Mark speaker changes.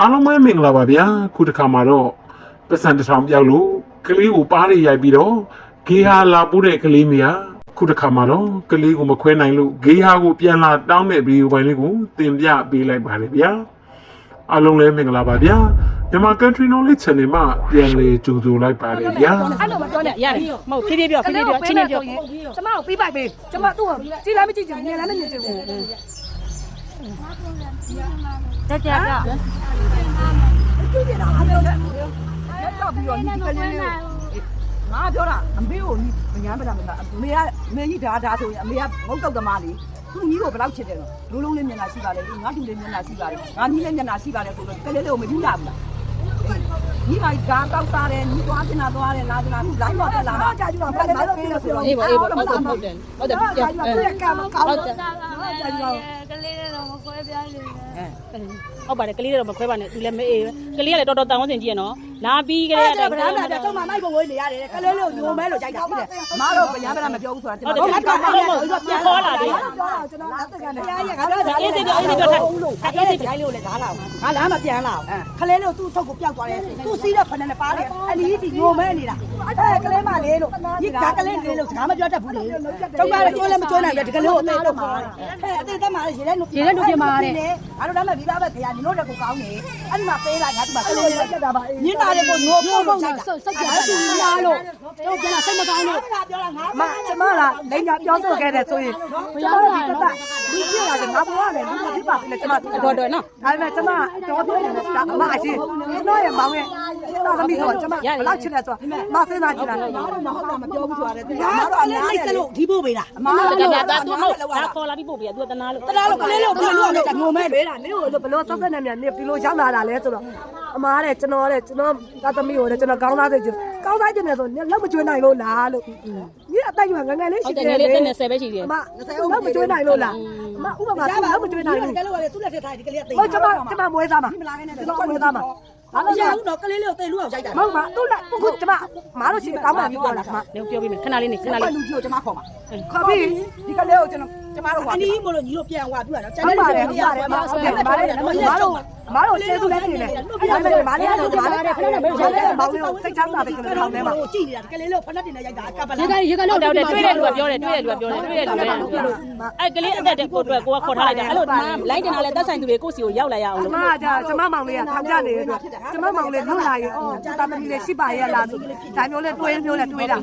Speaker 1: အားလုံးပဲမင်္ဂလာပါဗျာခုတစ်ခါမှာတော့ပတ်စံတစ်ထောင်ပြောက်လို့ကလေးကိုပါးရရိုက်ပြီးတော့ဂေဟာလာပို့တဲ့ကလေးမယားခုတစ်ခါမှာတော့ကလေးကိုမခွဲနိုင်လို့ဂေဟာကိုပြန်လာတောင်းတဲ့ဗီဒီယိုပိုင်းလေးကိုတင်ပြပေးလိုက်ပါတယ်ဗျာအားလုံးလည်းမင်္ဂလာပါဗျာမြန်မာ country knowledge channel မှာပြန်လေကြိုဆိုလိုက်ပါတယ်ဗျာ
Speaker 2: အဲ့လိုမပြောနဲ့
Speaker 3: ရတယ်မဟုတ်ဖြည်းဖြည်းပြောဖြည်းဖြည်းပြောချင်းချင်းပြော
Speaker 2: ကျမကိုပြီးပိုက်ပေးကျမသူ့ကိုကြည့်လည်းမကြည့်ချင်မြင်လည်းမမြင်ချင်ဘူး
Speaker 3: တက်ကြကြ
Speaker 2: ကြည့်နေတာအမေတို့တော့ပြီးတော့ဒီကလေးလေးကိုငါပြောတာအမေကိုမညာမလားမလားအမေကအမေကြီးဒါဒါဆိုရင်အမေကငုတ်တုတ်သမားလေသူ့ညီကိုဘယ်လောက်ချစ်တယ်လို့လုံးလုံးလေးမျက်နှာရှိပါတယ်ငါတူလေးမျက်နှာရှိပါတယ်ငါနီးလေးမျက်နှာရှိပါတယ်ဆိုတော့ကလေးလေးကိုမကြည့်ရဘူးလားညီမဒါတောက်စားတယ်ညီသွားတင်တာသွားတယ်လာတင်တာအခုလိုင်းတော့တက်လာတာကြာကြည့်တော့ဘယ်လိုပေးလို့ဆိုတော့
Speaker 3: အေးပါအေးပါဟုတ်တယ်ဟုတ်တယ်ဟုတ်တယ်ပြော
Speaker 2: အဲ့ဒါကမကောင်း
Speaker 3: ဟုတ်
Speaker 2: တော့
Speaker 3: တယ်
Speaker 2: ကြာကြည့်တော့
Speaker 4: ကလေးတွေတော့မခွဲပြားနေတယ်
Speaker 3: ဟုတ်ပါတယ်ကလေးတော့မခွဲပါနဲ့သူလည်းမအေးကလေးကလည်းတော်တော်တန်ဝန်းစင်ကြည့်ရနော်လာပြီးကလေး
Speaker 2: အဲ့
Speaker 3: က
Speaker 2: ဒါဗလားဗျာတော့မှမိုက်ဖို့ဝေးနေရတယ်ကလေးလေးကိုညိုမဲလို့ကြိုက်တာဟုတ်တယ်အမားတော့ဗျာဗျာမပြောဘူးဆိုတာ
Speaker 3: ဟုတ်တယ်ပြန်ခေါ်လာတယ်
Speaker 2: ပြောတာကျွန်တော်လက်တကနေတရားရငါတို့ဒါ
Speaker 3: အေးစိပြောအေးစိပြောထား
Speaker 2: အဲ့ဒီတိုင်းလေးကိုလည်းဓားလာအောင်ငါလမ်းမပြန်လာအောင်ခလေးလေးကိုသူ့ထုတ်ကိုပျောက်သွားတယ်သူ့စီးတဲ့ဖဏနဲ့ပါတယ်အနီးဒီညိုမဲနေတာအဲ့ကလေးမလေးလို့ဒီကကလေးလေးလို့စကားမပြောတတ်ဘူးလေကျုံကတော့ကျွန်းလည်းမကျွန်းနိုင်ဘူးဒီကလေးကိုအသေးတော့မှာအဲ့အသေးသက်မှာရေထဲနုရေထဲနုပြမှာတဲ့ငါတို့ဒါမှပြီးသားပဲခရနင်တို့တက်ကိုကောင်းနေအဲ့ဒီမှာပေးလိုက်ငါဒီမှာကလေးလေးတက်တာပါညနာတွေကိုငိုဖို့လို့စိတ်စိတ်ကြတယ်လာလို့တို့ပြန်လာစိတ်မကောင်းလို့ပြောတာငါမကျမလားလိန်ညာပြောဆိုခဲ့တယ်ဆိုရင်ကျမတို့ဒီတက်ဒီပြရတယ်ငါဘဝနဲ့လူမဖြစ်ပါဘူးလေကျမ
Speaker 3: တော်တော်နော်
Speaker 2: ဒါပေမဲ့ကျမတော့ပြောရတယ်ဒါအမအရှင်ကျွန်တော်ရဲ့မောင်ရဲ့ တာသမီးဆိုကျမဘယ်လောက်ချစ်လဲဆိုမဆင်းသားကြည့်တာမဟုတ်တာမပြောဘူးဆိုရတယ်ဒီအမတော့အများကြီးလို့ဒီဖို့ပေးတာအမ
Speaker 3: ဒါ
Speaker 2: တော့
Speaker 3: ကြတာသူမဟုတ်ဒါခေါ်လာပြီးပို့ပြသူတနာလို့
Speaker 2: တလားလို့ကလေးလို့ဘယ်လိုလုပ်ငုံမဲ့ပေးတာနင်းကိုဘယ်လိုဆက်ဆက်နေမြန်နင်းဒီလိုရောက်လာတာလဲဆိုတော့အမားတဲ့ကျွန်တော်တဲ့ကျွန်တော်တာသမီးကိုတဲ့ကျွန်တော်ကောင်းသားတဲ့ကောင်းသားကျင်တယ်ဆိုလောက်မကျွေးနိုင်လို့လားလို့ဒီအတိုက်ရွယ်ငငယ်လေး
Speaker 3: ဟု
Speaker 2: ရှိ
Speaker 3: တ်တ
Speaker 2: တယ်ယ်
Speaker 3: ငယ်လေးတက်နေ10ပဲရှိသေးတယ်
Speaker 2: အမလောက်မကျွေးနိုင်လို့လားအမဥပမာလောက်မကျွေးနိုင်ဘူး
Speaker 5: ကလေးကသူ့လက်ထက်ထားဒီကလေးကတေး
Speaker 2: ဟုတ်ကျမကျမမွေးသားမှာကျွန်တော်မွေးသားမှာ ဘာ
Speaker 5: မ
Speaker 2: လို့
Speaker 5: ရ
Speaker 2: လဲ
Speaker 5: ဘူးတော့ကလေးလေးကိုတေးလူအောင်ရိုက်တာ
Speaker 2: မဟုတ်ပါသူ့လက်ခုကျမမားလို့ရှိရင်ကောင်းမှပြီးပြောတာကျမ
Speaker 3: နေပြောပြီးမယ်ခဏလေးနေခဏ
Speaker 5: ဘာ
Speaker 3: လေး
Speaker 5: လူကြီးကိုကျွန်မခေါ်ပါ
Speaker 2: ခေါ်ပြီးဒီကလေးကိုကျွန်တော် ကျမတို့ဟော
Speaker 5: အနီးမလို့ညီတို့ပြန်သွားပြရတော့ကျန်
Speaker 2: ဟုတ်
Speaker 5: တဲ့
Speaker 2: ပါ
Speaker 5: လူ
Speaker 2: တယ်
Speaker 5: တွေ
Speaker 2: ဟုတ်ပါတယ်မဟုတ်တယ်မားလေးမားတို့မားတို့ကျေးဇူးလည်းတင်တယ်ဒါပေမဲ့မားလေးကတော့မားလေးခဏနဲ့မေးတယ်မောင်လေးကိုစိတ်ချမ်းသာတယ်ကျွန်တော်ထောင်းထဲမှာ
Speaker 5: ကိုကြည့်နေတာကလေးလေးကိုဖက်နဲ့တင်နေရိုက်တာအကပ်ပလာ
Speaker 3: ရေကရေကလို့တော့တွေ့တဲ့လူကပြောတယ်တွေ့တဲ့လူကပြောတယ်တွေ့တဲ့လူကအဲ့ကလေးအသက်တဲ့ကိုအတွက်ကိုကခေါ်ထားလိုက်တာအဲ့လိုလိုင်းတင်တာလဲသက်ဆိုင်သူတွေကိုစီကိုရောက်လာရအောင်
Speaker 2: ကျ
Speaker 3: လို့
Speaker 2: မကကြာကျမမောင်လေးကထောင်ကြနေတဲ့အတွက်ကျမမောင်လေးလွတ်လာရင်အော်တာမီလေးရှိပါရဲ့လားဆိုဒါမျိုးလေးတွေးမျိုးလေးတွေးတာ